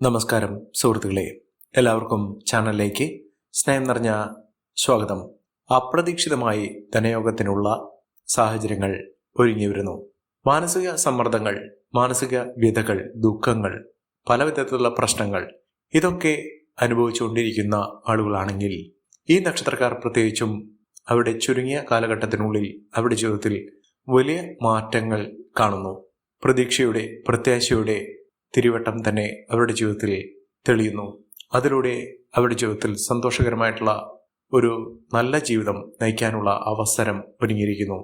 നമസ്കാരം സുഹൃത്തുക്കളെ. എല്ലാവർക്കും ചാനലിലേക്ക് സ്നേഹം നിറഞ്ഞ സ്വാഗതം. അപ്രതീക്ഷിതമായി ധനയോഗത്തിനുള്ള സാഹചര്യങ്ങൾ ഒരുങ്ങി വരുന്നു. മാനസിക സമ്മർദ്ദങ്ങൾ മാനസിക വ്യതകൾ ദുഃഖങ്ങൾ പല വിധത്തിലുള്ള പ്രശ്നങ്ങൾ ഇതൊക്കെ അനുഭവിച്ചുകൊണ്ടിരിക്കുന്ന ആളുകളാണെങ്കിൽ ഈ നക്ഷത്രക്കാർ പ്രത്യേകിച്ചും അവരുടെ ചുരുങ്ങിയ കാലഘട്ടത്തിനുള്ളിൽ അവരുടെ ജീവിതത്തിൽ വലിയ മാറ്റങ്ങൾ കാണുന്നു. പ്രതീക്ഷയുടെ പ്രത്യാശയുടെ തിരുവട്ടം തന്നെ അവരുടെ ജീവിതത്തിൽ തെളിയുന്നു. അതിലൂടെ അവരുടെ ജീവിതത്തിൽ സന്തോഷകരമായിട്ടുള്ള ഒരു നല്ല ജീവിതം നയിക്കാനുള്ള അവസരം ഒരുങ്ങിയിരിക്കുന്നു.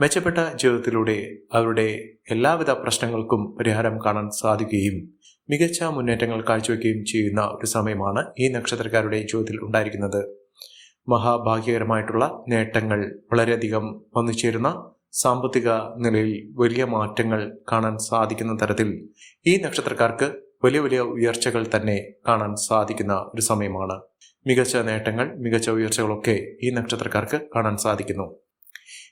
മെച്ചപ്പെട്ട ജീവിതത്തിലൂടെ അവരുടെ എല്ലാവിധ പ്രശ്നങ്ങൾക്കും പരിഹാരം കാണാൻ സാധിക്കുകയും മികച്ച മുന്നേറ്റങ്ങൾ കാഴ്ചവെക്കുകയും ചെയ്യുന്ന ഒരു സമയമാണ് ഈ നക്ഷത്രക്കാരുടെ ജീവിതത്തിൽ ഉണ്ടായിരിക്കുന്നത്. മഹാഭാഗ്യകരമായിട്ടുള്ള നേട്ടങ്ങൾ വളരെയധികം വന്നു ചേരുന്ന സാമ്പത്തിക നിലയിൽ വലിയ മാറ്റങ്ങൾ കാണാൻ സാധിക്കുന്ന തരത്തിൽ ഈ നക്ഷത്രക്കാർക്ക് വലിയ വലിയ ഉയർച്ചകൾ തന്നെ കാണാൻ സാധിക്കുന്ന ഒരു സമയമാണ്. മികച്ച നേട്ടങ്ങൾ മികച്ച ഉയർച്ചകളൊക്കെ ഈ നക്ഷത്രക്കാർക്ക് കാണാൻ സാധിക്കുന്നു.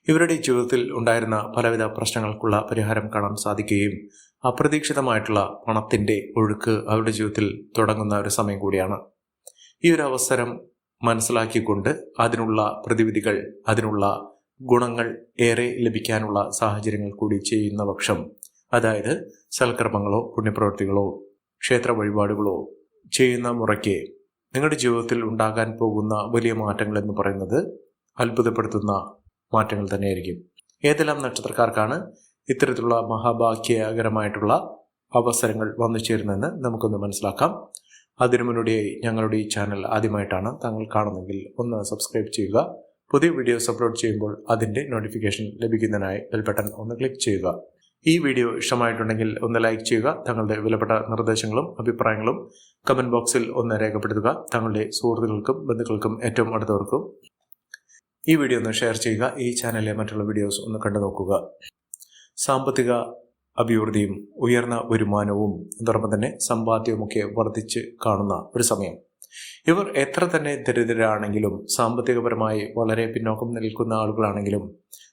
ഇവരുടെ ജീവിതത്തിൽ ഉണ്ടായിരുന്ന പലവിധ പ്രശ്നങ്ങൾക്കുള്ള പരിഹാരം കാണാൻ സാധിക്കുകയും അപ്രതീക്ഷിതമായിട്ടുള്ള പണത്തിന്റെ ഒഴുക്ക് അവരുടെ ജീവിതത്തിൽ തുടങ്ങുന്ന ഒരു സമയം കൂടിയാണ്. ഈ ഒരു അവസരം മനസ്സിലാക്കിക്കൊണ്ട് അതിനുള്ള പ്രതിവിധികൾ അതിനുള്ള ഗുണങ്ങൾ ഏറെ ലഭിക്കാനുള്ള സാഹചര്യങ്ങൾ കൂടി ചെയ്യുന്ന പക്ഷം അതായത് സൽക്കർമ്മങ്ങളോ പുണ്യപ്രവൃത്തികളോ ക്ഷേത്ര വഴിപാടുകളോ ചെയ്യുന്ന മുറയ്ക്ക് നിങ്ങളുടെ ജീവിതത്തിൽ ഉണ്ടാകാൻ പോകുന്ന വലിയ മാറ്റങ്ങൾ എന്ന് പറയുന്നത് അത്ഭുതപ്പെടുത്തുന്ന മാറ്റങ്ങൾ തന്നെയായിരിക്കും. ഏതെല്ലാം നക്ഷത്രക്കാർക്കാണ് ഇത്തരത്തിലുള്ള മഹാഭാഗ്യകരമായിട്ടുള്ള അവസരങ്ങൾ വന്നു ചേരുന്നതെന്ന് നമുക്കൊന്ന് മനസ്സിലാക്കാം. അതിനു മുന്നോടിയായി ഞങ്ങളുടെ ഈ ചാനൽ ആദ്യമായിട്ടാണ് താങ്കൾ കാണുന്നെങ്കിൽ ഒന്ന് സബ്സ്ക്രൈബ് ചെയ്യുക പുതിയ വീഡിയോസ് അപ്ലോഡ് ചെയ്യുമ്പോൾ അതിന്റെ നോട്ടിഫിക്കേഷൻ ലഭിക്കുന്നതിനായി ബെൽ ബട്ടൺ ഒന്ന് ക്ലിക്ക് ചെയ്യുക. ഈ വീഡിയോ ഇഷ്ടമായിട്ടുണ്ടെങ്കിൽ ഒന്ന് ലൈക്ക് ചെയ്യുക. തങ്ങളുടെ വിലപ്പെട്ട നിർദ്ദേശങ്ങളും അഭിപ്രായങ്ങളും കമന്റ് ബോക്സിൽ ഒന്ന് രേഖപ്പെടുത്തുക. തങ്ങളുടെ സുഹൃത്തുക്കൾക്കും ബന്ധുക്കൾക്കും ഏറ്റവും അടുത്തവർക്കും ഈ വീഡിയോ ഒന്ന് ഷെയർ ചെയ്യുക. ഈ ചാനലിലെ മറ്റുള്ള വീഡിയോസ് ഒന്ന് കണ്ടു നോക്കുക. സാമ്പത്തിക അഭിവൃദ്ധിയും ഉയർന്ന വരുമാനവും അതോടൊപ്പം തന്നെ സമ്പാദ്യവുമൊക്കെ വർദ്ധിച്ച് കാണുന്ന ഒരു സമയം. ഇവർ എത്ര തന്നെ ദരിദ്രരാണെങ്കിലും സാമ്പത്തികപരമായി വളരെ പിന്നോക്കം നിൽക്കുന്ന ആളുകളാണെങ്കിലും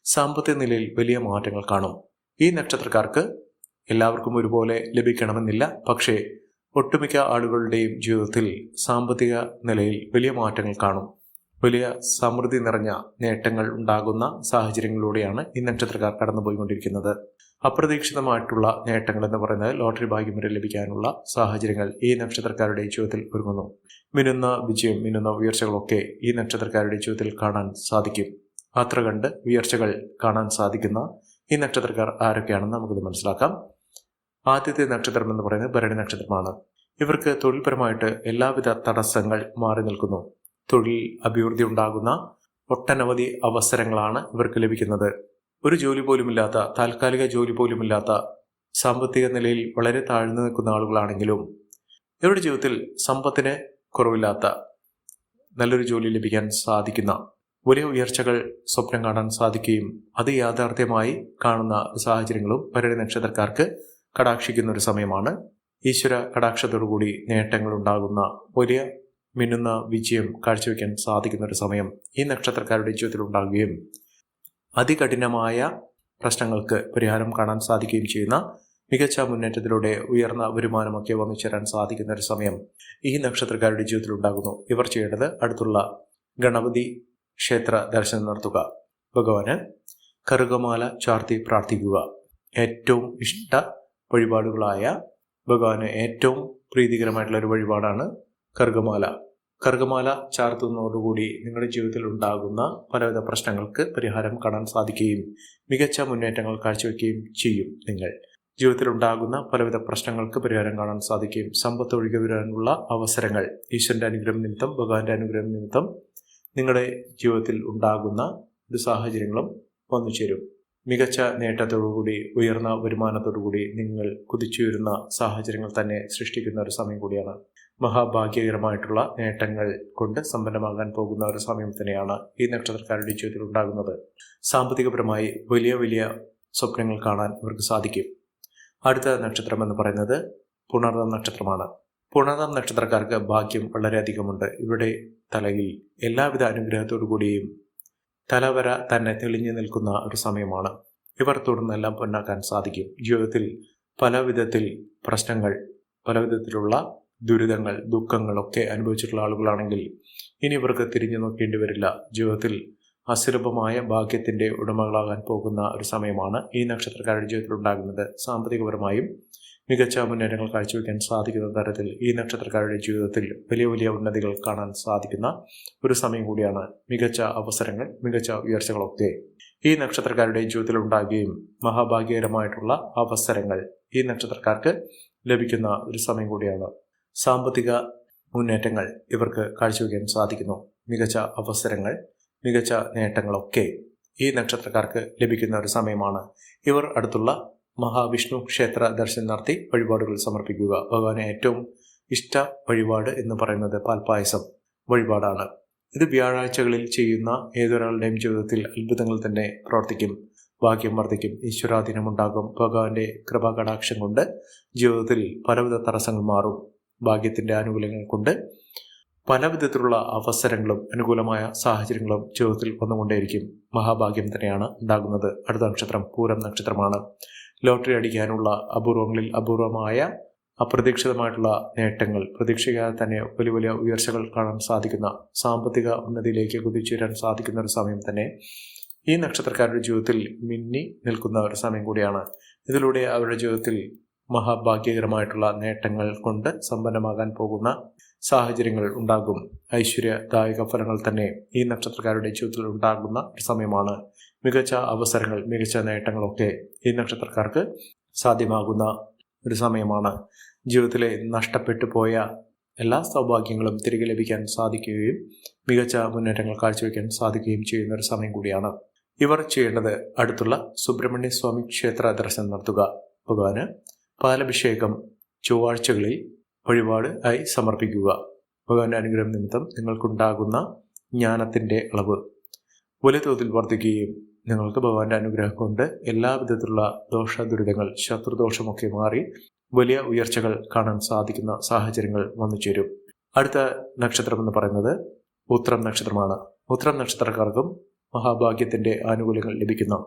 സാമ്പത്തിക നിലയിൽ വലിയ മാറ്റങ്ങൾ കാണും. ഈ നക്ഷത്രക്കാർക്ക് എല്ലാവർക്കും ഒരുപോലെ ലഭിക്കണമെന്നില്ല. പക്ഷേ ഒട്ടുമിക്ക ആളുകളുടെയും ജീവിതത്തിൽ സാമ്പത്തിക നിലയിൽ വലിയ മാറ്റങ്ങൾ കാണും. വലിയ സമൃദ്ധി നിറഞ്ഞ നേട്ടങ്ങൾ ഉണ്ടാകുന്ന സാഹചര്യങ്ങളിലൂടെയാണ് ഈ നക്ഷത്രക്കാർ കടന്നുപോയിക്കൊണ്ടിരിക്കുന്നത്. അപ്രതീക്ഷിതമായിട്ടുള്ള നേട്ടങ്ങൾ എന്ന് പറയുന്നത് ലോട്ടറി ഭാഗ്യം വരെ ലഭിക്കാനുള്ള സാഹചര്യങ്ങൾ ഈ നക്ഷത്രക്കാരുടെ ജീവിതത്തിൽ ഒരുങ്ങുന്നു. മിനുന്ന വിജയം മിനുന്ന ഉയർച്ചകളൊക്കെ ഈ നക്ഷത്രക്കാരുടെ ജീവിതത്തിൽ കാണാൻ സാധിക്കും. അത്ര കണ്ട് ഉയർച്ചകൾ കാണാൻ സാധിക്കുന്ന ഈ നക്ഷത്രക്കാർ ആരൊക്കെയാണെന്ന് നമുക്കിത് മനസ്സിലാക്കാം. ആദ്യത്തെ നക്ഷത്രം എന്ന് പറയുന്നത് ഭരണി നക്ഷത്രമാണ്. ഇവർക്ക് തൊഴിൽപരമായിട്ട് എല്ലാവിധ തടസ്സങ്ങൾ മാറി നിൽക്കുന്നു. തൊഴിൽ അഭിവൃദ്ധി ഉണ്ടാകുന്ന ഒട്ടനവധി അവസരങ്ങളാണ് ഇവർക്ക് ലഭിക്കുന്നത്. ഒരു ജോലി പോലുമില്ലാത്ത താൽക്കാലിക ജോലി പോലുമില്ലാത്ത സാമ്പത്തിക നിലയിൽ വളരെ താഴ്ന്നു നിൽക്കുന്ന ആളുകളാണെങ്കിലും ഇവരുടെ ജീവിതത്തിൽ സമ്പത്തിന് കുറവില്ലാത്ത നല്ലൊരു ജോലി ലഭിക്കാൻ സാധിക്കുന്ന വലിയ ഉയർച്ചകൾ സ്വപ്നം കാണാൻ സാധിക്കുകയും അത് യാഥാർത്ഥ്യമായി കാണുന്ന സാഹചര്യങ്ങളും പരടി നക്ഷത്രക്കാർക്ക് കടാക്ഷിക്കുന്ന ഒരു സമയമാണ്. ഈശ്വര കടാക്ഷത്തോടുകൂടി നേട്ടങ്ങൾ ഉണ്ടാകുന്ന വലിയ മിന്നുന്ന വിജയം കാഴ്ചവെക്കാൻ സാധിക്കുന്ന ഒരു സമയം ഈ നക്ഷത്രക്കാരുടെ ജീവിതത്തിൽ ഉണ്ടാകുകയും അതികഠിനമായ പ്രശ്നങ്ങൾക്ക് പരിഹാരം കാണാൻ സാധിക്കുകയും ചെയ്യുന്ന മികച്ച മുന്നേറ്റത്തിലൂടെ ഉയർന്ന വരുമാനമൊക്കെ വന്നു ചേരാൻ സാധിക്കുന്ന ഒരു സമയം ഈ നക്ഷത്രക്കാരുടെ ജീവിതത്തിൽ ഉണ്ടാകുന്നു. ഇവർ ചെയ്യേണ്ടത് അടുത്തുള്ള ഗണപതി ക്ഷേത്ര ദർശനം നടത്തുക. ഭഗവാന് കറുകമാല ചാർത്തി പ്രാർത്ഥിക്കുക. ഏറ്റവും ഇഷ്ട വഴിപാടുകളായ ഭഗവാന് ഏറ്റവും പ്രീതികരമായിട്ടുള്ള ഒരു വഴിപാടാണ് കറുകമാല. കറുകമാല ചാർത്തുന്നതോടുകൂടി നിങ്ങളുടെ ജീവിതത്തിൽ ഉണ്ടാകുന്ന പലവിധ പ്രശ്നങ്ങൾക്ക് പരിഹാരം കാണാൻ സാധിക്കുകയും മികച്ച മുന്നേറ്റങ്ങൾ കാഴ്ചവെക്കുകയും ചെയ്യും നിങ്ങൾ. ജീവിതത്തിൽ ഉണ്ടാകുന്ന പലവിധ പ്രശ്നങ്ങൾക്ക് പരിഹാരം കാണാൻ സാധിക്കും. സമ്പത്ത് ഒഴുകി വരാനുള്ള അവസരങ്ങൾ ഈശ്വരന്റെ അനുഗ്രഹം നിമിത്തം ഭഗവാന്റെ അനുഗ്രഹം നിമിത്തം നിങ്ങളുടെ ജീവിതത്തിൽ ഉണ്ടാകുന്ന ഒരു സാഹചര്യങ്ങളും വന്നു ചേരും. മികച്ച നേട്ടത്തോടുകൂടി ഉയർന്ന വരുമാനത്തോടുകൂടി നിങ്ങൾ കുതിച്ചുയരുന്ന സാഹചര്യങ്ങൾ തന്നെ സൃഷ്ടിക്കുന്ന ഒരു സമയം കൂടിയാണ്. മഹാഭാഗ്യകരമായിട്ടുള്ള നേട്ടങ്ങൾ കൊണ്ട് സമ്പന്നമാകാൻ പോകുന്ന ഒരു സമയം തന്നെയാണ് ഈ നക്ഷത്രക്കാരുടെ ജീവിതത്തിൽ ഉണ്ടാകുന്നത്. സാമ്പത്തികപരമായി വലിയ വലിയ സ്വപ്നങ്ങൾ കാണാൻ ഇവർക്ക് സാധിക്കും. അടുത്ത നക്ഷത്രം എന്ന് പറയുന്നത് പുണർന്ന നക്ഷത്രമാണ്. പുണർന്ന നക്ഷത്രക്കാർക്ക് ഭാഗ്യം വളരെയധികമുണ്ട്. ഇവിടെ തലയിൽ എല്ലാവിധ അനുഗ്രഹത്തോടു കൂടിയും തലവര തന്നെ തെളിഞ്ഞു നിൽക്കുന്ന ഒരു സമയമാണ്. ഇവർ തുടർന്നെല്ലാം പൊന്നാക്കാൻ സാധിക്കും. ജീവിതത്തിൽ പല വിധത്തിൽ പ്രശ്നങ്ങൾ പല വിധത്തിലുള്ള ദുരിതങ്ങൾ ദുഃഖങ്ങളൊക്കെ അനുഭവിച്ചിട്ടുള്ള ആളുകളാണെങ്കിൽ ഇനി ഇവർക്ക് തിരിഞ്ഞു നോക്കേണ്ടി വരില്ല. ജീവിതത്തിൽ അസുലഭമായ ഭാഗ്യത്തിന്റെ ഉടമകളാകാൻ പോകുന്ന ഒരു സമയമാണ് ഈ നക്ഷത്രക്കാരുടെ ജീവിതത്തിൽ ഉണ്ടാകുന്നത്. സാമ്പത്തികപരമായും മികച്ച മുന്നേറ്റങ്ങൾ കാഴ്ചവെക്കാൻ സാധിക്കുന്ന തരത്തിൽ ഈ നക്ഷത്രക്കാരുടെ ജീവിതത്തിൽ വലിയ വലിയ ഉന്നതികൾ കാണാൻ സാധിക്കുന്ന ഒരു സമയം കൂടിയാണ് മികച്ച അവസരങ്ങൾ മികച്ച ഉയർച്ചകളൊക്കെ ഈ നക്ഷത്രക്കാരുടെ ജീവിതത്തിൽ ഉണ്ടാകുകയും മഹാഭാഗ്യകരമായിട്ടുള്ള അവസരങ്ങൾ ഈ നക്ഷത്രക്കാർക്ക് ലഭിക്കുന്ന ഒരു സമയം കൂടിയാണ്. സാമ്പത്തിക മുന്നേറ്റങ്ങൾ ഇവർക്ക് കാഴ്ചവെക്കാൻ സാധിക്കുന്നു. മികച്ച അവസരങ്ങൾ മികച്ച നേട്ടങ്ങളൊക്കെ ഈ നക്ഷത്രക്കാർക്ക് ലഭിക്കുന്ന ഒരു സമയമാണ്. ഇവർ അടുത്തുള്ള മഹാവിഷ്ണു ക്ഷേത്ര ദർശനം നടത്തി വഴിപാടുകൾ സമർപ്പിക്കുക. ഭഗവാനെ ഏറ്റവും ഇഷ്ട വഴിപാട് എന്ന് പറയുന്നത് പാൽപായസം വഴിപാടാണ്. ഇത് വ്യാഴാഴ്ചകളിൽ ചെയ്യുന്ന ഏതൊരാളുടെയും ജീവിതത്തിൽ അത്ഭുതങ്ങൾ തന്നെ പ്രവർത്തിക്കും. ഭാഗ്യം വർദ്ധിക്കും. ഈശ്വരാധീനമുണ്ടാകും. ഭഗവാന്റെ കൃപാകടാക്ഷം കൊണ്ട് ജീവിതത്തിൽ പലവിധ തടസ്സങ്ങൾ മാറും. ഭാഗ്യത്തിന്റെ ആനുകൂല്യങ്ങൾ കൊണ്ട് പല വിധത്തിലുള്ള അവസരങ്ങളും അനുകൂലമായ സാഹചര്യങ്ങളും ജീവിതത്തിൽ വന്നുകൊണ്ടേയിരിക്കും മഹാഭാഗ്യം തന്നെയാണ് ഉണ്ടാകുന്നത്. അടുത്ത നക്ഷത്രം പൂരം നക്ഷത്രമാണ്. ലോട്ടറി അടിക്കാനുള്ള അപൂർവങ്ങളിൽ അപൂർവമായ അപ്രതീക്ഷിതമായിട്ടുള്ള നേട്ടങ്ങൾ പ്രതീക്ഷിക്കാതെ തന്നെ വലിയ വലിയ ഉയർച്ചകൾ കാണാൻ സാധിക്കുന്ന സാമ്പത്തിക ഉന്നതിയിലേക്ക് കുതിച്ചുയരാൻ സാധിക്കുന്ന ഒരു സമയം തന്നെ ഈ നക്ഷത്രക്കാരുടെ ജീവിതത്തിൽ മിന്നി നിൽക്കുന്ന ഒരു സമയം കൂടിയാണ്. ഇതിലൂടെ അവരുടെ ജീവിതത്തിൽ മഹാഭാഗ്യകരമായിട്ടുള്ള നേട്ടങ്ങൾ കൊണ്ട് സമ്പന്നമാകാൻ പോകുന്ന സാഹചര്യങ്ങൾ ഉണ്ടാകും. ഐശ്വര്യദായക ഫലങ്ങൾ തന്നെ ഈ നക്ഷത്രക്കാരുടെ ജീവിതത്തിൽ ഉണ്ടാകുന്ന ഒരു സമയമാണ്. മികച്ച അവസരങ്ങൾ മികച്ച നേട്ടങ്ങളൊക്കെ ഈ നക്ഷത്രക്കാർക്ക് സാധ്യമാകുന്ന ഒരു സമയമാണ്. ജീവിതത്തിലെ നഷ്ടപ്പെട്ടു പോയ എല്ലാ സൗഭാഗ്യങ്ങളും തിരികെ ലഭിക്കാൻ സാധിക്കുകയും മികച്ച മുന്നേറ്റങ്ങൾ കാഴ്ചവെക്കാൻ സാധിക്കുകയും ചെയ്യുന്ന ഒരു സമയം കൂടിയാണ്. ഇവർ ചെയ്യേണ്ടത് അടുത്തുള്ള സുബ്രഹ്മണ്യ സ്വാമി ക്ഷേത്ര ദർശനം നടത്തുക. ഭഗവാന് പാലഭിഷേകം ചൊവ്വാഴ്ചകളിൽ വഴിപാട് ആയി സമർപ്പിക്കുക. ഭഗവാന്റെ അനുഗ്രഹം നിമിത്തം നിങ്ങൾക്കുണ്ടാകുന്ന ജ്ഞാനത്തിന്റെ അളവ് വലിയ തോതിൽ വർദ്ധിക്കുകയും നിങ്ങൾക്ക് ഭഗവാന്റെ അനുഗ്രഹം കൊണ്ട് എല്ലാ വിധത്തിലുള്ള ദോഷ ദുരിതങ്ങൾ ശത്രുദോഷമൊക്കെ മാറി വലിയ ഉയർച്ചകൾ കാണാൻ സാധിക്കുന്ന സാഹചര്യങ്ങൾ വന്നു ചേരും. അടുത്ത നക്ഷത്രം എന്ന് പറയുന്നത് ഉത്രം നക്ഷത്രമാണ്. ഉത്രം നക്ഷത്രക്കാർക്കും മഹാഭാഗ്യത്തിന്റെ ആനുകൂല്യങ്ങൾ ലഭിക്കുന്നു.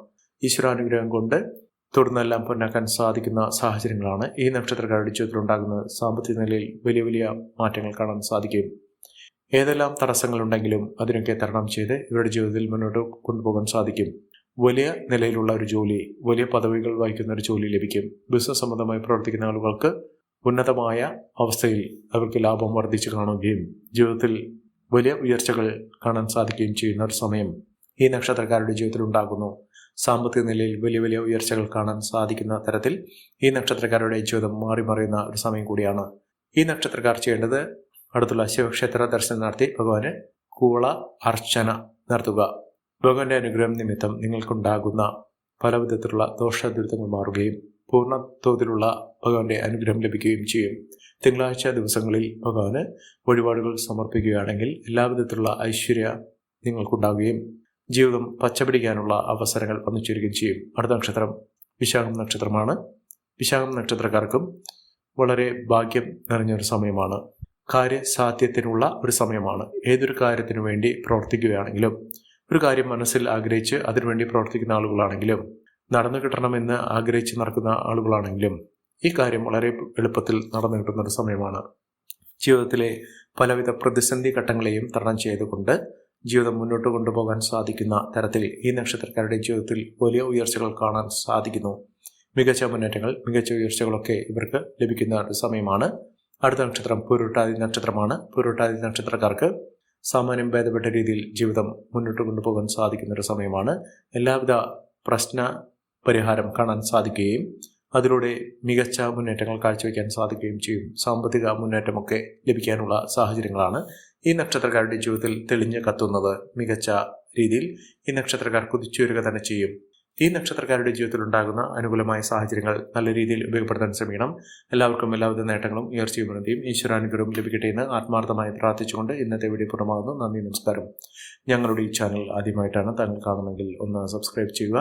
ഈശ്വരാനുഗ്രഹം കൊണ്ട് തുടർന്നെല്ലാം പൊന്നാക്കാൻ സാധിക്കുന്ന സാഹചര്യങ്ങളാണ് ഈ നക്ഷത്രക്കാരുടെ ജീവിതത്തിൽ ഉണ്ടാകുന്നത്. സാമ്പത്തിക നിലയിൽ വലിയ വലിയ മാറ്റങ്ങൾ കാണാൻ സാധിക്കും. ഏതെല്ലാം തടസ്സങ്ങളുണ്ടെങ്കിലും അതിനൊക്കെ തരണം ചെയ്ത് ഇവരുടെ ജീവിതത്തിൽ മുന്നോട്ട് കൊണ്ടുപോകാൻ സാധിക്കും. വലിയ നിലയിലുള്ള ഒരു ജോലി വലിയ പദവികൾ വഹിക്കുന്ന ഒരു ജോലി ലഭിക്കും. ബിസിനസ് സംബന്ധമായി പ്രവർത്തിക്കുന്ന ആളുകൾക്ക് ഉന്നതമായ അവസ്ഥയിൽ അവർക്ക് ലാഭം വർദ്ധിച്ചു കാണുകയും ജീവിതത്തിൽ വലിയ ഉയർച്ചകൾ കാണാൻ സാധിക്കുകയും ചെയ്യുന്ന ഒരു സമയം ഈ നക്ഷത്രക്കാരുടെ ജീവിതത്തിൽ ഉണ്ടാകുന്നു. സാമ്പത്തിക നിലയിൽ വലിയ വലിയ ഉയർച്ചകൾ കാണാൻ സാധിക്കുന്ന തരത്തിൽ ഈ നക്ഷത്രക്കാരുടെ ജീവിതം മാറി മറിയുന്ന ഒരു സമയം കൂടിയാണ് ഈ നക്ഷത്രക്കാർ ചെയ്യേണ്ടത് അടുത്തുള്ള ശിവക്ഷേത്ര ദർശനം നടത്തി ഭഗവാന് കൂള അർച്ചന നടത്തുക. ഭഗവാന്റെ അനുഗ്രഹം നിമിത്തം നിങ്ങൾക്കുണ്ടാകുന്ന പല വിധത്തിലുള്ള ദോഷ ദുരിതങ്ങൾ മാറുകയും പൂർണ തോതിലുള്ള ഭഗവാന്റെ അനുഗ്രഹം ലഭിക്കുകയും ചെയ്യും. തിങ്കളാഴ്ച ദിവസങ്ങളിൽ ഭഗവാന് വഴിപാടുകൾ സമർപ്പിക്കുകയാണെങ്കിൽ എല്ലാവിധത്തിലുള്ള ഐശ്വര്യ നിങ്ങൾക്കുണ്ടാകുകയും ജീവിതം പച്ചപിടിക്കാനുള്ള അവസരങ്ങൾ വന്നു ചേരുകയും ചെയ്യും. അടുത്ത നക്ഷത്രം വിശാഖം നക്ഷത്രമാണ്. വിശാഖം നക്ഷത്രക്കാർക്കും വളരെ ഭാഗ്യം നിറഞ്ഞൊരു സമയമാണ്. കാര്യസാധ്യത്തിനുള്ള ഒരു സമയമാണ്. ഏതൊരു കാര്യത്തിനു വേണ്ടി പ്രവർത്തിക്കുകയാണെങ്കിലും ഒരു കാര്യം മനസ്സിൽ ആഗ്രഹിച്ച് അതിനുവേണ്ടി പ്രവർത്തിക്കുന്ന ആളുകളാണെങ്കിലും നടന്നു കിട്ടണമെന്ന് ആഗ്രഹിച്ച് നടക്കുന്ന ആളുകളാണെങ്കിലും ഈ കാര്യം വളരെ എളുപ്പത്തിൽ നടന്നു കിട്ടുന്ന ഒരു സമയമാണ്. ജീവിതത്തിലെ പലവിധ പ്രതിസന്ധി ഘട്ടങ്ങളെയും തരണം ചെയ്തുകൊണ്ട് ജീവിതം മുന്നോട്ട് കൊണ്ടുപോകാൻ സാധിക്കുന്ന തരത്തിൽ ഈ നക്ഷത്രക്കാരുടെ ജീവിതത്തിൽ വലിയ ഉയർച്ചകൾ കാണാൻ സാധിക്കുന്നു. മികച്ച മുന്നേറ്റങ്ങൾ മികച്ച ഉയർച്ചകളൊക്കെ ഇവർക്ക് ലഭിക്കുന്ന ഒരു സമയമാണ്. അടുത്ത നക്ഷത്രം പൂരുട്ടാതി നക്ഷത്രമാണ്. പൂരുട്ടാതി നക്ഷത്രക്കാർക്ക് സാമാന്യം ഭേദപ്പെട്ട രീതിയിൽ ജീവിതം മുന്നോട്ട് കൊണ്ടുപോകാൻ സാധിക്കുന്ന ഒരു സമയമാണ്. എല്ലാവിധ പ്രശ്ന പരിഹാരം കാണാൻ സാധിക്കുകയും അതിലൂടെ മികച്ച മുന്നേറ്റങ്ങൾ കാഴ്ചവെക്കാൻ സാധിക്കുകയും ചെയ്യും. സാമ്പത്തിക മുന്നേറ്റമൊക്കെ ലഭിക്കാനുള്ള സാഹചര്യങ്ങളാണ് ഈ നക്ഷത്രക്കാരുടെ ജീവിതത്തിൽ തെളിഞ്ഞു കത്തുന്നത്. മികച്ച രീതിയിൽ ഈ നക്ഷത്രക്കാർ കുതിച്ചുയരുക തന്നെ ചെയ്യും. ഈ നക്ഷത്രക്കാരുടെ ജീവിതത്തിൽ ഉണ്ടാകുന്ന അനുകൂലമായ സാഹചര്യങ്ങൾ നല്ല രീതിയിൽ ഉപയോഗപ്പെടുത്താൻ ശ്രമിക്കണം. എല്ലാവർക്കും എല്ലാവിധ നേട്ടങ്ങളും ഉയർച്ചയും ഉന്നതിയും ഈശ്വരാനുഗ്രഹവും ലഭിക്കട്ടെ എന്ന് ആത്മാർത്ഥമായി പ്രാർത്ഥിച്ചുകൊണ്ട് ഇന്നത്തെ വീഡിയോ പൂർണമാകുന്നു. നന്ദി നമസ്കാരം. ഞങ്ങളുടെ ഈ ചാനൽ ആദ്യമായിട്ടാണ് താങ്കൾ കാണുന്നെങ്കിൽ ഒന്ന് സബ്സ്ക്രൈബ് ചെയ്യുക.